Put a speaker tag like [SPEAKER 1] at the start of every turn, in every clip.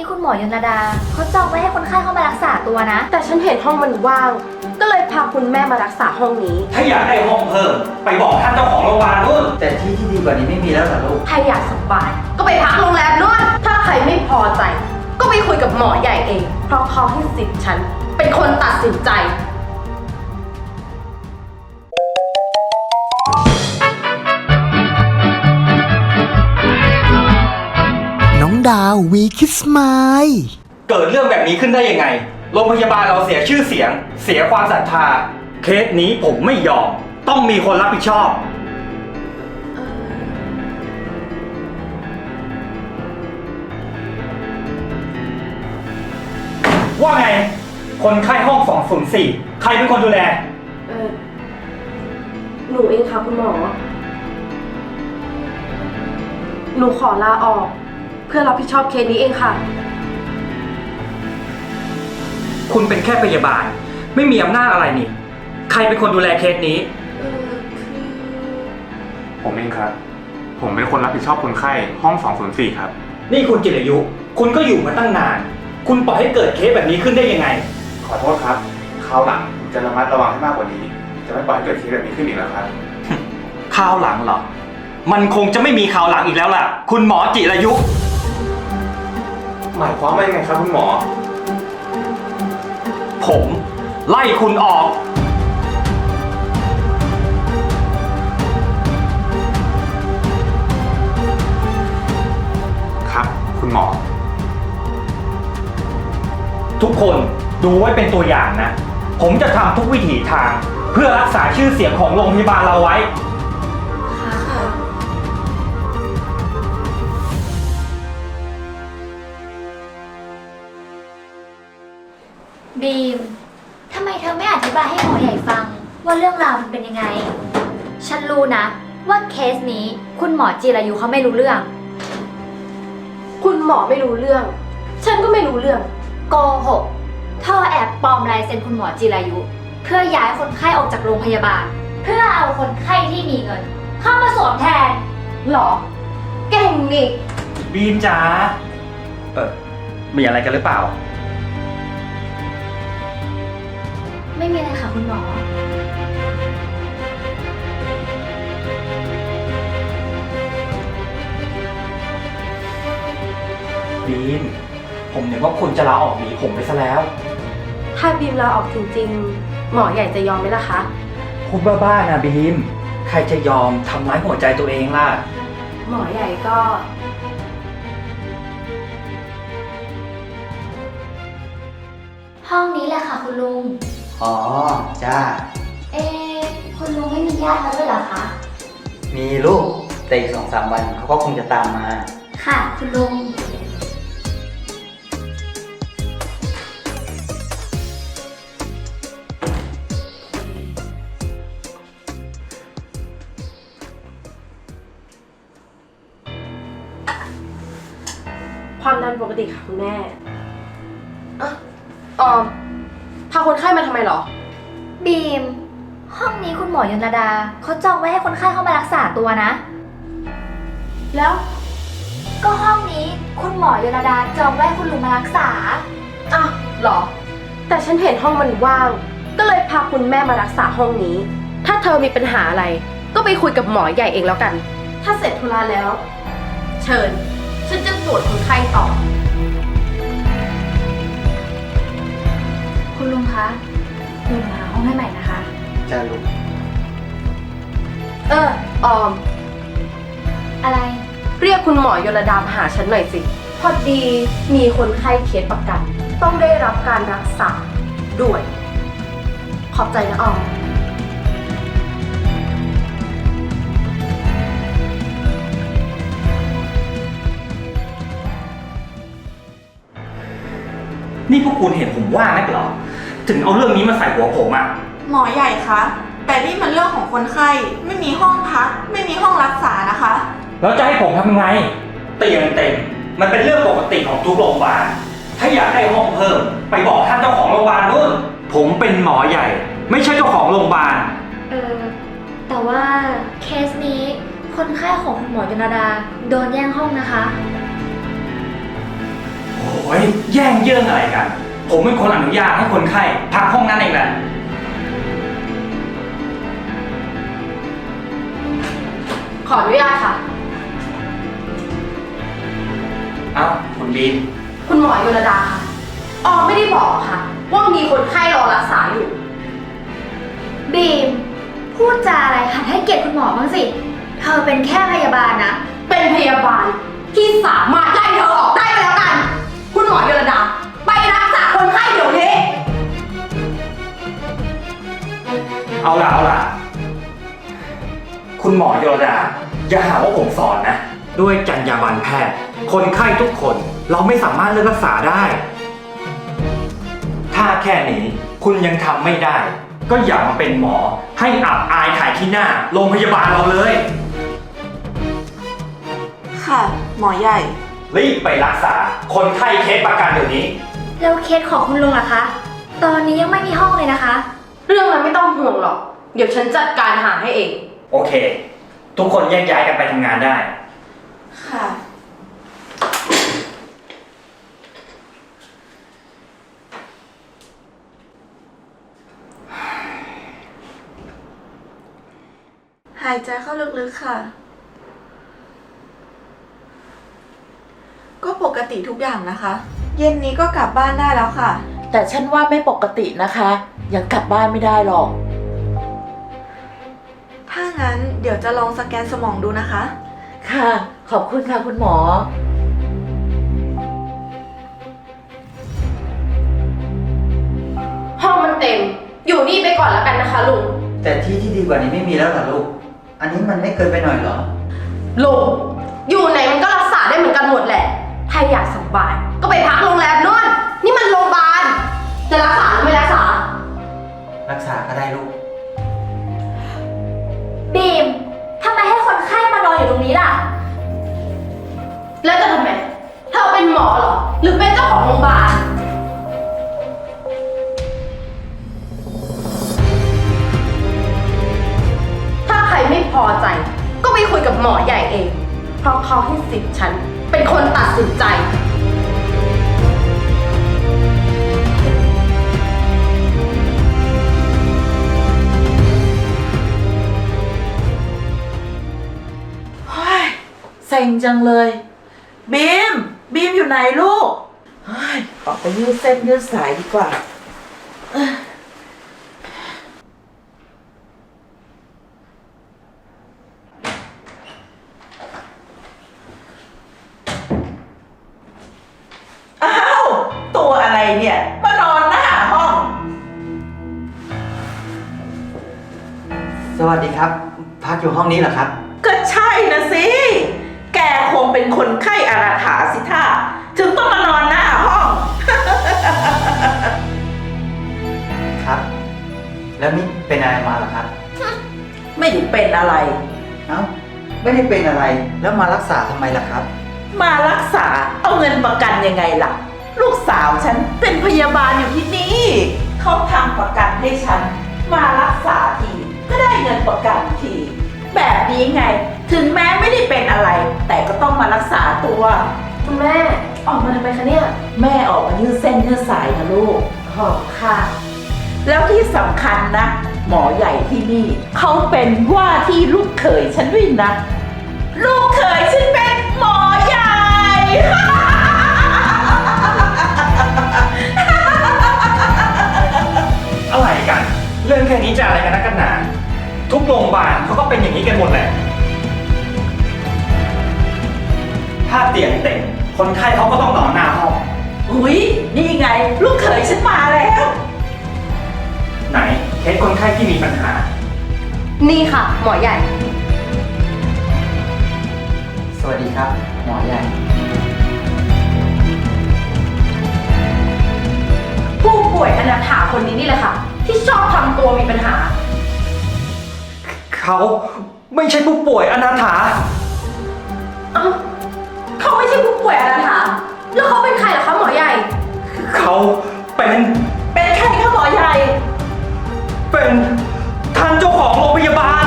[SPEAKER 1] นี้คุณหมอยนระดาเขาจองไว้ให้คนไข้เข้ามารักษาตัวนะ
[SPEAKER 2] แต่ฉันเห็นห้องมันว่าง ก็เลยพาคุณแม่มารักษาห้องนี้
[SPEAKER 3] ถ้าอยากได้ห้องเพิ่ม ไปบอกท่านเจ้าของโรงพยาบาลนู่น
[SPEAKER 4] แต่ที่ที่ดีกว่านี้ไม่มีแล้วเหรอลูก
[SPEAKER 2] ถ้าอยากสบาย ก็ไปพักโรงแรมนู่นถ้าใครไม่พอใจ ก็ไปคุยกับหมอใหญ่เอง เพราะเขาให้สิทธิ์ฉัน เป็นคนตัดสินใจ
[SPEAKER 5] ดาววีคิสไมล์
[SPEAKER 3] เกิดเรื่องแบบนี้ขึ้นได้ยังไง โรงพยาบาลเราเสียชื่อเสียง เสียความศรัทธา เคสนี้ผมไม่ยอม ต้องมีคนรับผิดชอบ ว่าไง คนไข้ห้อง 204 ใครเป็นคนดูแล
[SPEAKER 2] เออหนูเองค่ะคุณหมอ หนูขอลาออก เพื่อรับผิดชอบเคสนี้เองค่ะ
[SPEAKER 3] คุณเป็นแค่พยาบาล ไม่มีอำนาจอะไรนี่ ใครเป็นคนดูแลเคสนี้
[SPEAKER 2] เออคือ
[SPEAKER 6] ผมเองครับ ผมเป็นคนรับผิดชอบคนไข้ห้อง 204 ครับ
[SPEAKER 3] นี่คุณจิรายุ คุณก็อยู่มาตั้งนาน คุณปล่อยให้เกิดเคสแบบนี้ขึ้นได้ยังไง
[SPEAKER 6] ขอโทษครับ คราวหลังผมจะระมัดระวังให้มากกว่านี้ จะไม่ปล่อยให้เกิดเคสแบบนี้ขึ้นอีกแล้วครับ
[SPEAKER 3] คราวหลังเหรอ มันคงจะไม่มีคราวหลังอีกแล้วล่ะ คุณหมอจิรายุ
[SPEAKER 6] หมายความว่ายังไงครับคุณหมอ
[SPEAKER 3] ผมไล่คุณออก
[SPEAKER 6] ครับ คุณหมอ
[SPEAKER 3] ทุกคนดูไว้เป็นตัวอย่างนะ ผมจะทำทุกวิถีทาง เพื่อรักษาชื่อเสียงของโรงพยาบาลเราไว้
[SPEAKER 1] บีม ทำไมเธอไม่อธิบายให้หมอใหญ่ฟัง ว่าเรื่องราวมันเป็นยังไง ฉันรู้นะ ว่าเคสนี้คุณหมอจิรายุเขาไม่รู้เรื่อง
[SPEAKER 2] คุณหมอไม่รู้เรื่อง ฉันก็ไม่รู้เรื่อง
[SPEAKER 1] โกหกเธอแอบปลอมลายเซ็นคุณหมอจิรายุ เพื่อย้ายคนไข้ออกจากโรงพยาบาล เพื่อเอาคนไข้ที่มีเงิน เข้ามาสวมแทน
[SPEAKER 2] หรอ เก่งนี่
[SPEAKER 3] บีมจ๋าเออมีอะไรกันหรือเปล่า
[SPEAKER 1] ไม่มีอะไรค่ะคุณหมอ
[SPEAKER 3] บีม ผมเห็นว่าคุณจะลาออกหนีผมไปซะแล้ว
[SPEAKER 2] ถ้าบีมลาออกจริงๆ หมอใหญ่จะยอมไหมล่ะคะ
[SPEAKER 3] คุณบ้าๆนะบีม ใครจะยอมทำร้ายหัวใจตัวเองล่ะ
[SPEAKER 2] หมอใหญ่ก็
[SPEAKER 1] ห้องนี้แหละค่ะคุณลุง
[SPEAKER 4] อ๋อ จ้า
[SPEAKER 1] เอ๊ะคุณลุงไม่มีญาติแล้วด้วยเหรอคะ
[SPEAKER 4] มีลูก แต่อีกสองสามวันเขาก็คงจะตามมา
[SPEAKER 1] ค่ะ คุณลุง
[SPEAKER 2] ความดันปกติค่ะคุณแม่
[SPEAKER 1] ยนระดาเขาจองไว้ให้คนไข้เข้ามารักษาตัวนะ
[SPEAKER 2] แล้ว
[SPEAKER 1] ก็ห้องนี้คุณหมอยนระดาจองไว้ให้คุณลุงมารักษา
[SPEAKER 2] อะเหรอ แต่ฉันเห็นห้องมันว่าง ก็เลยพาคุณแม่มารักษาห้องนี้ ถ้าเธอมีปัญหาอะไร ก็ไปคุยกับหมอใหญ่เองแล้วกัน ถ้าเสร็จธุระแล้ว เชิญ ฉันจะตรวจคนไข้ต่อ
[SPEAKER 1] คุณลุงคะเดี๋ยวหนูหาห้องให้ใหม่นะคะ
[SPEAKER 4] จ้าลูก
[SPEAKER 2] เออออม
[SPEAKER 1] อะไร
[SPEAKER 2] เรียกคุณหมอยลดามาหาฉันหน่อยสิ พอดีมีคนไข้เคสประกัน ต้องได้รับการรักษาด่วนขอบใจนะออม
[SPEAKER 3] นี่พวกคุณเห็นผมว่านักเหรอ ถึงเอาเรื่องนี้มาใส่หัวผมอะ
[SPEAKER 7] หมอใหญ่คะ แต่นี่มันเรื่องของคนไข้ไม่มีห้องพัก ไม่มีห้องรักษานะคะ
[SPEAKER 3] แล้วจะให้ผมทำยังไง เตียงเต็ม มันเป็นเรื่องปกติของทุกโรงพยาบาล ถ้าอยากได้ห้องเพิ่ม ไปบอกท่านเจ้าของโรงพยาบาลนู่น ผมเป็นหมอใหญ่ ไม่ใช่เจ้าของโรงพยาบาล
[SPEAKER 1] เออแต่ว่าเคสนี้คนไข้ของคุณหมอยนระดาโดนแย่งห้องนะคะ
[SPEAKER 3] โอ้ยแย่งเยื่องอะไรกัน ผมเป็นคนอนุญาตให้คนไข้พักห้องนั้นเองแหละ
[SPEAKER 2] ขออนุญาตค่ะ
[SPEAKER 3] เอ้าคุณบีม
[SPEAKER 2] คุณหมอโยนดาค่ะออมไม่ได้บอกค่ะ ว่ามีคนไข้รอรักษาอยู่
[SPEAKER 1] บีม พูดจาอะไรหัดให้เกียรติคุณหมอบ้างสิ เธอเป็นแค่พยาบาลนะ
[SPEAKER 2] เป็นพยาบาลที่สามารถไล่เธอออกได้ก็แล้วกัน คุณหมอโยนดา ไปรักษาคนไข้เดี๋ยวนี้
[SPEAKER 3] เอาล่ะเอาล่ะ คุณหมอโยดา อย่าหาว่าผมสอนนะ ด้วยจรรยาบรรณแพทย์ คนไข้ทุกคนเราไม่สามารถเลือกรักษาได้ ถ้าแค่นี้คุณยังทำไม่ได้ ก็อย่ามาเป็นหมอให้อับอายขายที่หน้าโรงพยาบาลเราเลย
[SPEAKER 7] ค่ะ หมอใหญ่
[SPEAKER 3] รีบไปรักษา คนไข้เคสประกันเดี๋ยวนี้
[SPEAKER 1] แล้วเคสของคุณลุงล่ะคะ ตอนนี้ยังไม่มีห้องเลยนะคะ
[SPEAKER 2] เรื่องนั้นไม่ต้องห่วงหรอก เดี๋ยวฉันจัดการหาให้เอง
[SPEAKER 3] โอเค ทุกคนแยกย้ายกันไปทำงานได้
[SPEAKER 7] ค่ะ หายใจเข้าลึกๆค่ะ ก็ปกติทุกอย่างนะคะ เย็นนี้ก็กลับบ้านได้แล้วค่ะ
[SPEAKER 8] แต่ฉันว่าไม่ปกตินะคะ ยังกลับบ้านไม่ได้หรอก
[SPEAKER 7] ดี๋ยวจะลองสแกนสมองดูนะคะ
[SPEAKER 8] ค่ะ ขอบคุณค่ะคุณหมอ
[SPEAKER 2] ห้องมันเต็ม อยู่นี่ไปก่อนแล้วกันนะคะลุง
[SPEAKER 4] แต่ที่ที่ดีกว่านี้ไม่มีแล้วเหรอลูก อันนี้มันไม่เกินไปหน่อยเหรอ
[SPEAKER 2] ลุง อยู่ไหนมันก็รักษาได้เหมือนกันหมดแหละ ถ้าอยากสบาย ก็ไปพักโรงแรมนู่น นี่มันโรงพยาบาล จะรักษาหรือไม่รักษา
[SPEAKER 4] รักษาก็ได้ลูก
[SPEAKER 1] อยู่ตรงนี้ล่ะ
[SPEAKER 2] แล้วจะทำไม เธอเป็นหมอเหรอ หรือเป็นเจ้าของโรงพยาบาล ถ้าใครไม่พอใจ ก็ไปคุยกับหมอใหญ่เอง เพราะเขาให้สิทธิ์ฉัน เป็นคนตัดสินใจ
[SPEAKER 8] ซ็งจังเลย บีม บีมอยู่ไหนลูกเฮ้ยออกไปยืดเส้นยืดสายดีกว่าเอ้ออ้าว ตัวอะไรเนี่ย มานอนหน้าห้อง
[SPEAKER 4] สวัสดีครับ พักอยู่ห้องนี้เหรอครับ
[SPEAKER 8] ก็ใช่นะสิแก คงเป็นคนไข้อาราถาสิท่าถึงต้องมานอนหน้าห้อง
[SPEAKER 4] ครับ แล้วนี่เป็นอะไรมาเหรอครับ
[SPEAKER 8] ไม่ได้เป็นอะไร
[SPEAKER 4] เอ้าไม่ได้เป็นอะไรแล้วมารักษาทำไมล่ะครับ
[SPEAKER 8] มารักษาเอาเงินประกันยังไงล่ะ ลูกสาวฉันเป็นพยาบาลอยู่ที่นี่เขาทำประกันให้ฉัน มารักษาทีก็ได้เงินประกันที แบบนี้ไง ถึงแม้ไม่ได้เป็นอะไร แต่ก็ต้องมารักษาตัว
[SPEAKER 2] คุณแม่ออกมาทำไมคะเนี่ย
[SPEAKER 8] แม่ออกมายืดเส้นยืดสายนะลูก
[SPEAKER 2] ขอบค่ะ
[SPEAKER 8] แล้วที่สำคัญนะ หมอใหญ่ที่นี่ เขาเป็นว่าที่ลูกเขยฉันด้วยนะ ลูกเขยฉันเป็นหมอใหญ่
[SPEAKER 3] อะไรกัน เรื่องแค่นี้จะอะไรกันนักกันหนา ทุกโรงพยาบาลเขาก็เป็นอย่างนี้กันหมดแหละ ถ้าเตียงเต็มคนไข้เขาก็ต้องนอนหน้าห้อง
[SPEAKER 8] อุ้ยนี่ไง ลูกเขยฉันมาแล้ว
[SPEAKER 3] ไหนเคสคนไข้ที่มีปัญหา
[SPEAKER 2] นี่ค่ะ หมอใหญ่
[SPEAKER 4] สวัสดีครับ หมอใหญ่
[SPEAKER 2] ผู้ป่วยอนาถาคนนี้นี่แหละค่ะ ที่ชอบทำตัวมีปัญหา
[SPEAKER 3] เขาไม่ใช่ผู้ป่วยอนาถา
[SPEAKER 2] เอ้า เขาไม่ใช่ผู้ป่วยอะไรคะแล้วเขาเป็นใครเหรอคะหมอใหญ่
[SPEAKER 3] เขาเป็น
[SPEAKER 8] เป็นใครคะหมอใหญ่
[SPEAKER 3] เป็นท่านเจ้าของโรงพยาบาล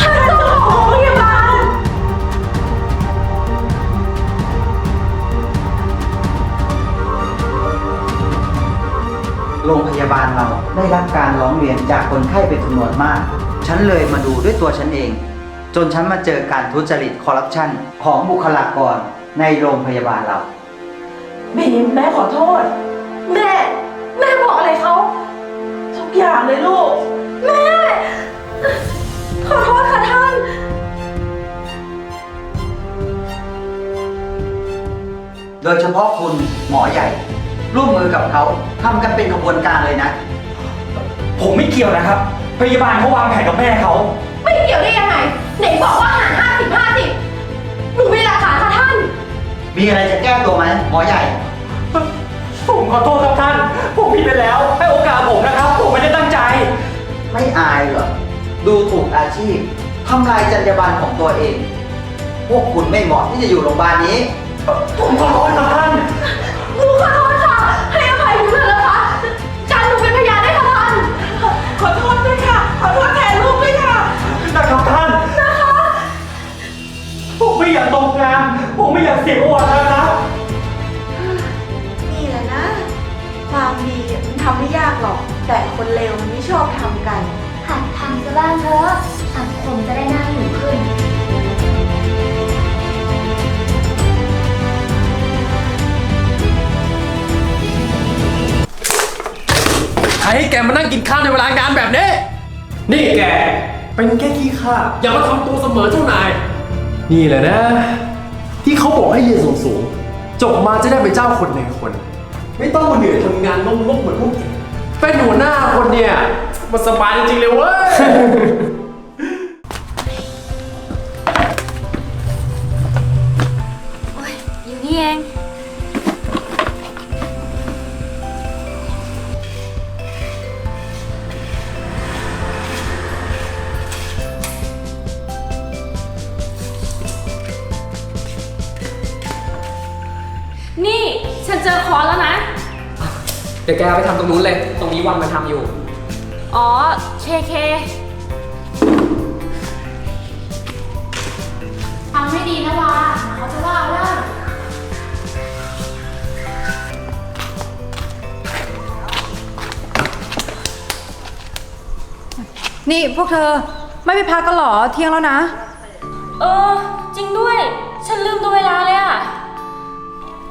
[SPEAKER 2] ท่านเจ้าของโรงพยาบาล
[SPEAKER 4] โรงพยาบาลเราได้รับการร้องเรียนจากคนไข้เป็นจำนวนมาก ฉันเลยมาดูด้วยตัวฉันเอง จนฉันมาเจอการทุจริตคอร์รัปชันของบุคลากรในโรงพยาบาลเรา
[SPEAKER 8] บีมแม่ขอโทษ
[SPEAKER 2] แม่ แม่บอกอะไรเขา
[SPEAKER 8] ทุกอย่างเลยลูก
[SPEAKER 2] แม่ ขอโทษค่ะท่าน
[SPEAKER 4] โดยเฉพาะคุณหมอใหญ่ ร่วมมือกับเขาทำกันเป็นขบวนการเลยนะ
[SPEAKER 3] ผมไม่เกี่ยวนะครับ พยาบาลเขาวางแผนกับแม่เขา
[SPEAKER 2] ไม่เกี่ยวได้ยังไง ไหนบอกว่าหารห้าสิบห้าสิบหนูมีหลักฐานค่ะท่าน
[SPEAKER 4] มีอะไรจะแก้ตัวไหมหมอใหญ่
[SPEAKER 3] ผมขอโทษครับท่าน ผมผิดไปแล้ว ให้โอกาสผมนะครับ ผมไม่ได้ตั้งใจ
[SPEAKER 4] ไม่อายเหรอ ดูถูกอาชีพทำลายจรรยาบรรณของตัวเอง พวกคุณไม่เหมาะที่จะอยู่โรงพยาบาลนี้
[SPEAKER 3] ผมขอโทษครับท่าน
[SPEAKER 2] หนูขอโทษค่ะ ให้ ไม่
[SPEAKER 3] อยากตกงาน ผมไม่อยากเสียประวัติแล้วนะครับ
[SPEAKER 7] นี่แหละนะ ความดีมันทำไม่ยากหรอก แต่คนเลวมันไม่ชอบทำกัน
[SPEAKER 1] หัดทำซะบ้างเถอะสังคมจะได้น่าอยู่ขึ้น
[SPEAKER 9] ใครให้แกมานั่งกินข้าวในเวลางานแบบนี้ นี่แก เป็นแค่ขี้ข้าอย่ามาทำตัวเสมอเจ้านาย นี่แหละนะ ที่เขาบอกให้เรียนสูงๆ จบมาจะได้เป็นเจ้าคนในคน ไม่ต้องมาเหนื่อยทำงานงกๆเหมือนพวกแกเป็นหัวหน้าคนเนี่ยมันสบายจริงๆเลยเว้ย
[SPEAKER 1] อยู่นี่เอง
[SPEAKER 9] ดี๋ยวแกเอาไปทำตรงนู้นเลย ตรงนี้วันมันทำอยู่
[SPEAKER 10] อ๋อเคเค
[SPEAKER 1] ฟังให้ดีนะวาเขาจะว่าเอาเลิก
[SPEAKER 11] นี่พวกเธอไม่ไปพักกันเหรอเที่ยงแล้วนะ
[SPEAKER 10] เออ จริงด้วย ฉันลืมดูเวลาเลยอะ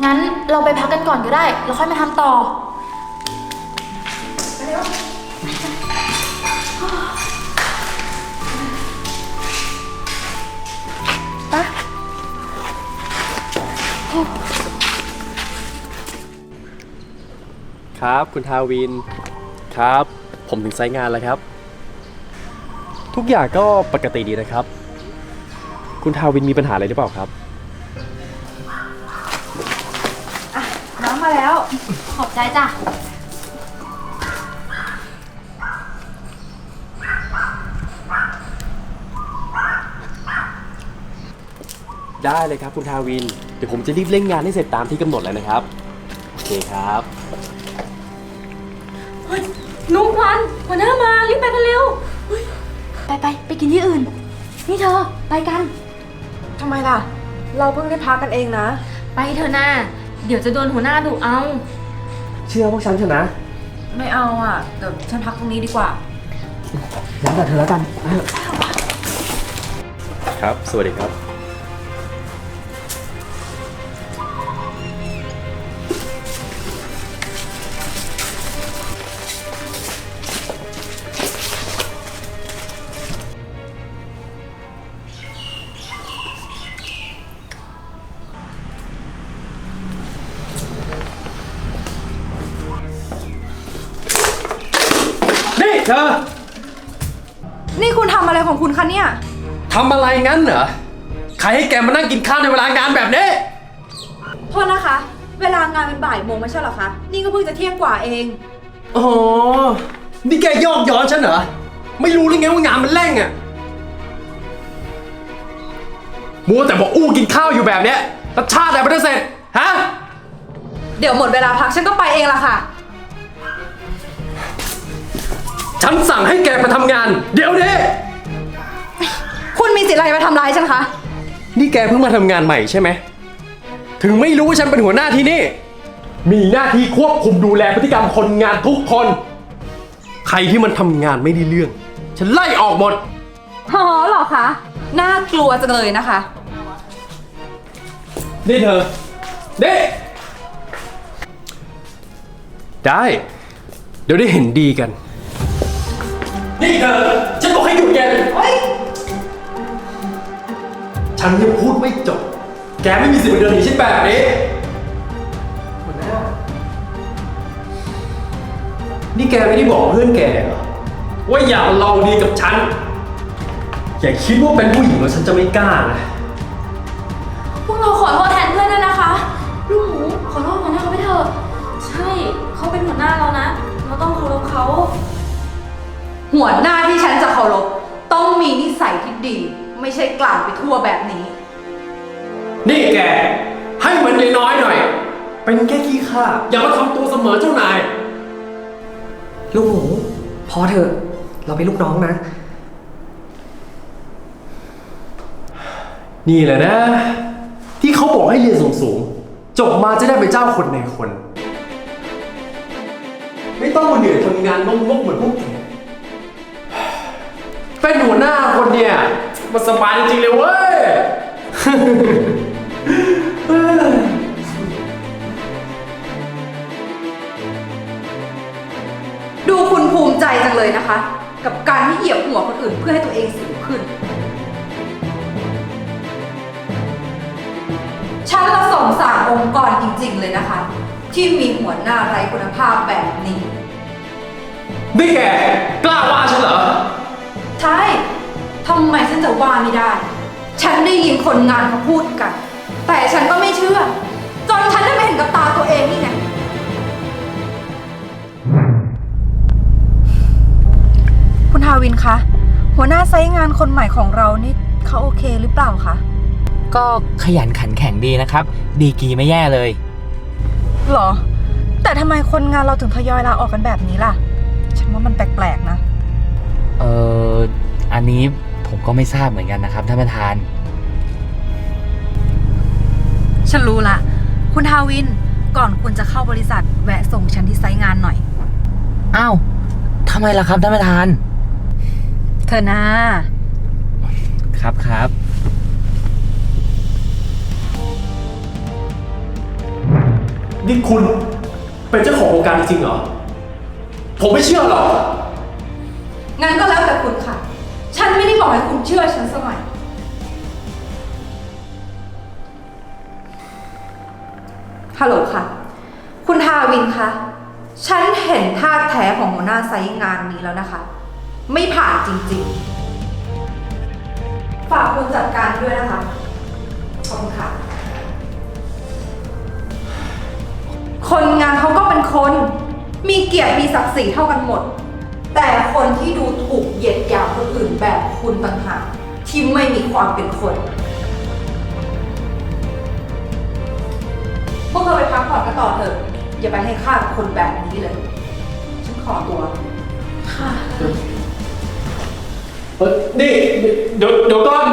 [SPEAKER 1] งั้นเราไปพักกันก่อนก็ได้ แล้วค่อยมาทำต่อ
[SPEAKER 9] ครับคุณทาวินครับ ผมถึงไซต์งานแล้วครับ ทุกอย่างก็ปกติดีนะครับ คุณทาวินมีปัญหาอะไรหรือเปล่าครับ
[SPEAKER 11] น้ำมาแล้ว
[SPEAKER 1] ขอบใจจ้ะ
[SPEAKER 9] ได้เลยครับคุณทาวิน เดี๋ยวผมจะรีบเร่งงานให้เสร็จตามที่กำหนดเลยนะครับ โอเคครับ
[SPEAKER 10] นุ๊กวันหัวหน้ามารีบไปกันเร็ว
[SPEAKER 1] ไปไปไปกินที่อื่น นี่เธอไปกัน
[SPEAKER 11] ทำไมล่ะ เราเพิ่งได้พักกันเองนะ
[SPEAKER 10] ไปเถอะนะเดี๋ยวจะโดนหัวหน้าดุเอา
[SPEAKER 9] เชื่อพวกฉันเถอะนะ
[SPEAKER 11] ไม่เอาอะ เดี๋ยวฉันพักตรงนี้ดีกว่า
[SPEAKER 9] แล้วแต่เธอแล้วกัน ครับ สวัสดีครับ นี่
[SPEAKER 11] คุณทำอะไรของคุณคะเนี่ย
[SPEAKER 9] ทำอะไรงั้นเหรอ ใครให้แกมานั่งกินข้าวในเวลางานแบบนี้
[SPEAKER 11] โทษนะคะ เวลางานเป็นบ่ายโมงไม่ใช่เหรอคะ นี่ก็เพิ่งจะเที่ยงกว่าเอง
[SPEAKER 9] อ๋อ นี่แกยอกย้อนฉันเหรอ ไม่รู้หรือไงว่างานมันแร่งอะมัวแต่บอกอู้กินข้าวอยู่แบบเนี้ยแล้วชาติอะไรไม่ได้เสร็จ ฮะ
[SPEAKER 11] เดี๋ยวหมดเวลาพักฉันก็ไปเองละค่ะ
[SPEAKER 9] ฉันสั่งให้แกไปทำงาน เดี๋ยวนี้
[SPEAKER 11] คุณมีสิทธิ์อะไรมาทำร้ายฉันคะ
[SPEAKER 9] นี่แกเพิ่งมาทำงานใหม่ใช่ไหม ถึงไม่รู้ว่าฉันเป็นหัวหน้าที่นี่ มีหน้าที่ควบคุมดูแลพฤติกรรมคนงานทุกคน ใครที่มันทำงานไม่ได้เรื่อง ฉันไล่ออกหมด
[SPEAKER 11] อ๋อเหรอคะ น่ากลัวจังเลยนะคะ
[SPEAKER 9] นี่เธอเด้ได้ เดี๋ยวได้เห็นดีกัน นี่เธอฉันบอกให้หยุดแกเฮ้ยฉันยังพูดไม่จบ แกไม่มีสิทธิ์มาเดินหนีฉันแบบนี้หัวหน้านี่แกไม่ได้บอกเพื่อนแกเหรอ ว่าอย่ามาลองดีกับฉัน อย่าคิดว่าเป็นผู้หญิงแล้วฉันจะไม่กล้านะ
[SPEAKER 10] พวกเราขอโทษแทนเพื่อนด้วยนะคะ ลูกหมูขอโทษหัวหน้าเขาไปเถอะ ใช่ เขาเป็นหัวหน้าเรานะ เราต้องเคารพเขา
[SPEAKER 11] หัวหน้าที่ฉันจะเคารพต้องมีนิสัยที่ดี ไม่ใช่กล่าวไปทั่วแบบนี้
[SPEAKER 9] นี่แก ให้มันน้อยๆหน่อย เป็นแค่ขี้ข้าอย่ามาทำตัวเสมอเจ้านาย
[SPEAKER 12] ลูกหมูพอเถอะ เราเป็นลูกน้องนะ
[SPEAKER 9] นี่แหละนะ ที่เขาบอกให้เรียนสูงๆ จบมาจะได้เป็นเจ้าคนในคน ไม่ต้องมาเหนื่อยทำงานงกๆเหมือนพวกแก เป็นหัวหน้าคนเนี่ยมันสบายจริงๆเลยเว้ย
[SPEAKER 11] ดูคุณภูมิใจจังเลยนะคะ กับการที่เหยียบหัวคนอื่นเพื่อให้ตัวเองสูงขึ้น ฉันละสงสารองค์กรจริงๆเลยนะคะ ที่มีหัวหน้าไร้คุณภาพแบบนี้
[SPEAKER 9] นี่แกกล้าว่าฉันเหรอ
[SPEAKER 11] ใช่ ทำไมฉันจะว่าไม่ได้ ฉันได้ยินคนงานเขาพูดกัน แต่ฉันก็ไม่เชื่อ จนฉันได้ไปเห็นกับตาตัวเองนี่ไง คุณทาวินคะ หัวหน้าไซต์งานคนใหม่ของเรานี่เขาโอเคหรือเปล่าคะ
[SPEAKER 13] ก็ขยันขันแข็งดีนะครับ ดีกรีไม่แย่เลย
[SPEAKER 11] หรอ แต่ทำไมคนงานเราถึงทยอยลาออกกันแบบนี้ล่ะ ฉันว่ามันแปลกๆนะ
[SPEAKER 13] เอออันนี้ผม ก็ไม่ทราบเหมือนกันนะครับท่านประธาน
[SPEAKER 11] ฉันรู้ละ คุณทาวิน ก่อนคุณจะเข้าบริษัท แวะส่งฉันที่ไซต์งานหน่อย
[SPEAKER 13] อ้าวทำไมล่ะครับท่านประธาน
[SPEAKER 11] เธอนา
[SPEAKER 13] ครับครับ
[SPEAKER 9] นี่คุณเป็นเจ้าของโครงการจริงๆเหรอ ผมไม่เชื่อหรอก
[SPEAKER 11] งั้นก็แล้วแต่คุณค่ะ ฉันไม่ได้บอกให้คุณเชื่อฉันสักหน่อยฮัลโหลค่ะ คุณทาวินคะ ฉันเห็นท่าแท้ของหัวหน้าไซต์งานนี้แล้วนะคะ ไม่ผ่านจริงๆ ฝากคุณจัดการด้วยนะคะ ขอบคุณค่ะ คนงานเขาก็เป็นคน มีเกียรติมีศักดิ์ศรีเท่ากันหมด แต่คนที่ดูถูกเหยียดหยามคนอื่นแบบคุณต่างหากที่ไม่มีความเป็นคน พวกเธอไปพักผ่อนกันต่อเถอะ อย่าไปให้ค่ากับคนแบบนี้เลย ฉันขอตัว ค่ะ
[SPEAKER 9] เฮ้ยนี่เดี๋ยวเดี๋ยวก่อน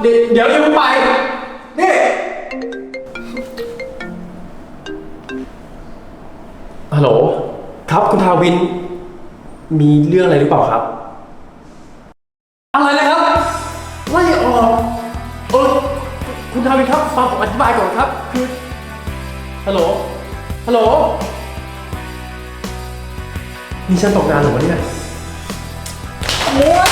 [SPEAKER 9] เดี๋ยวเดี๋ยวอย่าเพิ่งไป นี่ ฮัลโหล ครับคุณทาวิน มีเรื่องอะไรหรือเปล่าครับ อะไรนะครับไล่ออกเออคุณทาวินครับฟังผมอธิบายก่อนครับ คือฮัลโหลฮัลโหลนี่ฉันตกงานเหรอวะเนี่ยโอ๊ย